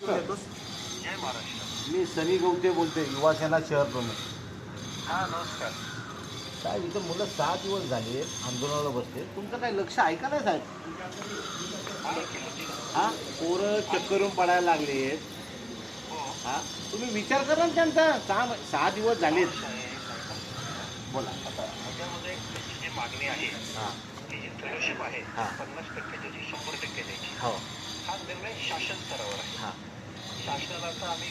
येतोस जय महाराष्ट्र मी सनी गवते बोलते युवासेना शहर प्रमुख. हा नमस्कार. साहेब इथं मुलं सहा दिवस झाले आंदोलनाला बसले तुमचं काही लक्ष ऐका नाही साहेब? हा? पोरं चक्करून पडायला लागलेत. हो? हा तुम्ही विचार करा ना त्यांचा. सहा सहा दिवस झालेत. बोला. जी मागणी आहे. हां. जी फेलोशिप आहे. पन्नास टक्क्याची शंभर टक्के द्यायची. हो. हा निर्णय शासन स्तरावर आहे. हां. शासनाला आता आम्ही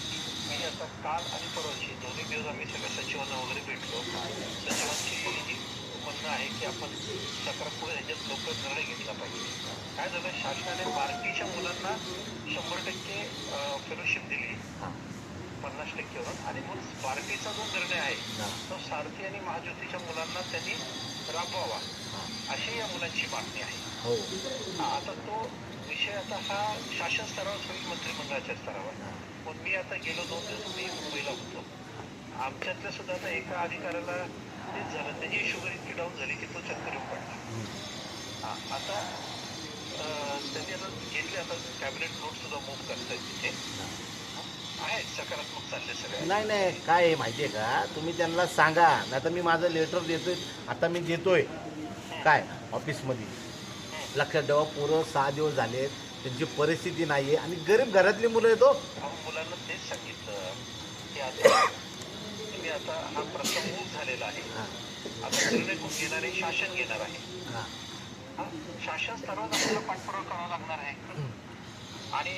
मी आता काल आणि परवाची दोन्ही दिवस आम्ही सगळ्या सचिवांना वगैरे भेटलो. सचिवांची म्हणणं आहे की आपण सकारात्मक ह्याच्यात लवकर निर्णय घेतला पाहिजे. काय झालं? शासनाने बार्टीच्या मुलांना शंभर टक्के फेलोशिप दिली. हां. पन्नास टक्केवर आणि मग बार्टीचा जो निर्णय आहे तो सारथी आणि महाज्योतीच्या मुलांना त्यांनी राबवावा. अशी या मुलांची मागणी आहे. हो आता तो आता हा शासन स्तरावर होईल मंत्रिमंडळाच्या स्तरावर. पण मी आता गेलो दोन दिवस मी मुंबईला होतो. आमच्यातल्या सुद्धा आता एका अधिकाऱ्याला तेच झालं. त्याची शुगर इतकी डाऊन झाली की तो चक्कर येऊन पडला. हा, आता त्यांनी आता घेतले आता कॅबिनेट नोट सुद्धा मूव्ह करतायत तिथे. आहेत सकारात्मक चालले सगळे. नाही नाही काय आहे माहिती आहे का? तुम्ही त्यांना सांगा. नाही तर मी माझं लेटर देतोय. आता मी देतोय. काय? ऑफिसमध्ये लक्षात ठेवा पोरं सहा दिवस झालेत. त्यांची परिस्थिती नाही आहे आणि गरीब घरातली मुलं येतो अहो, मुलांना तेच सांगितलं की आता तुम्ही आता हा प्रश्न मूव्ह झालेला आहे. हां. आता निर्णय कोण घेणार आहे? शासन घेणार आहे. हां. हा? शासन स्तरावर आपल्याला पाठपुरावा करावा लागणार आहे. आणि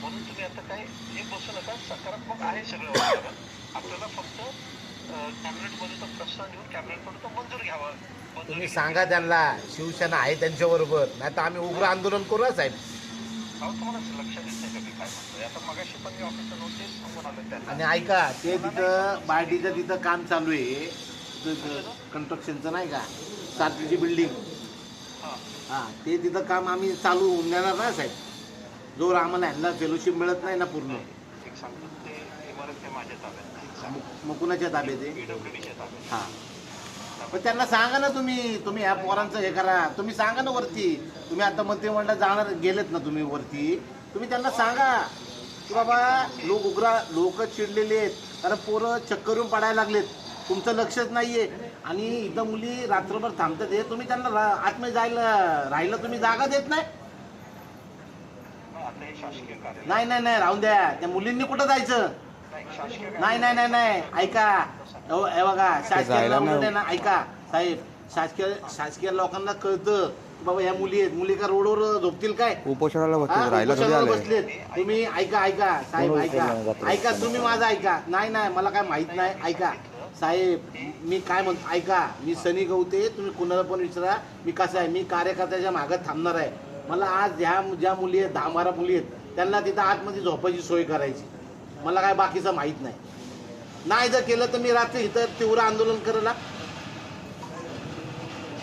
म्हणून तुम्ही आता काय हे बसू नका. सकारात्मक आहे सगळं वातावरण. आपल्याला फक्त कॅबिनेटमध्ये तो प्रस्ताव घेऊन कॅबिनेटकडून तो मंजूर घ्यावा मंजुरी तुम्ही सांगा त्यांना शिवसेना आहे त्यांच्याबरोबर. नाही तर आम्ही उग्र आंदोलन करू हा, साहेब. अहो तुम्हाला लक्षात येत नाही का मी काय म्हणतोय? आता मगाशी पण मी ऑफिसला नोटीस सांगून आलो त्यांना आणि ऐका ते तिथं बार्टीचं तिथं काम चालू आहे. कन्स्ट्रक्शनचं नाही का? सातवीची बिल्डिंग हा. हां ते तिथं काम आम्ही चालू होऊन देणार ना साहेब. जोर आम्हाला ह्यांना फेलोशिप मिळत नाही ना पूर्ण. एक सांगतो ते इमारत ते माझ्या ताब्यात नाही. सांगतो मग कुणाच्या ताब्यात आहे? हां. पण त्यांना सांगा ना तुम्ही तुम्ही ह्या पोरांचं हे करा. तुम्ही सांगा ना वरती. तुम्ही आता मंत्रिमंडळात जाणार गेलेत ना तुम्ही वरती. तुम्ही त्यांना सांगा की बाबा लोक उग्रा लोक चिडलेले आहेत. कारण पोरं चक्करून पडायला लागलेत. तुमचं लक्षच नाहीये. आणि इथं मुली रात्रभर थांबतात. हे तुम्ही त्यांना रा- आतमध्ये जायला राहायला तुम्ही जागा देत नाही नाही नाही. राहून द्या. त्या मुलींनी कुठं जायचं? नाही नाही नाही नाही. नाही ऐका. अहो, हे बघा शासकीय लोकांना ना ऐका. साहेब शासकीय शासकीय लोकांना कळतं की बाबा ह्या मुली आहेत. मुली का रोडवर झोपतील काय? उपोषणाला राहायला आलंय. बसलेत. तुम्ही ऐका ऐका. साहेब ऐका. ऐका तुम्ही माझं ऐका. नाही नाही मला काय माहीत नाही. ऐका. साहेब मी काय म्हणतो ऐका. मी सनी गवते तुम्ही कुणाला पण विचारा. मी कसं आहे? मी कार्यकर्त्याच्या मागं थांबणार आहे. मला आज ह्या ज्या मुली आहेत दहा बारा मुली आहेत त्यांना तिथं आतमध्ये झोपायची सोय करायची. मला काय बाकीचं माहीत नाही. नाही जर केलं तर मी रात्री इथं तीव्र आंदोलन करायला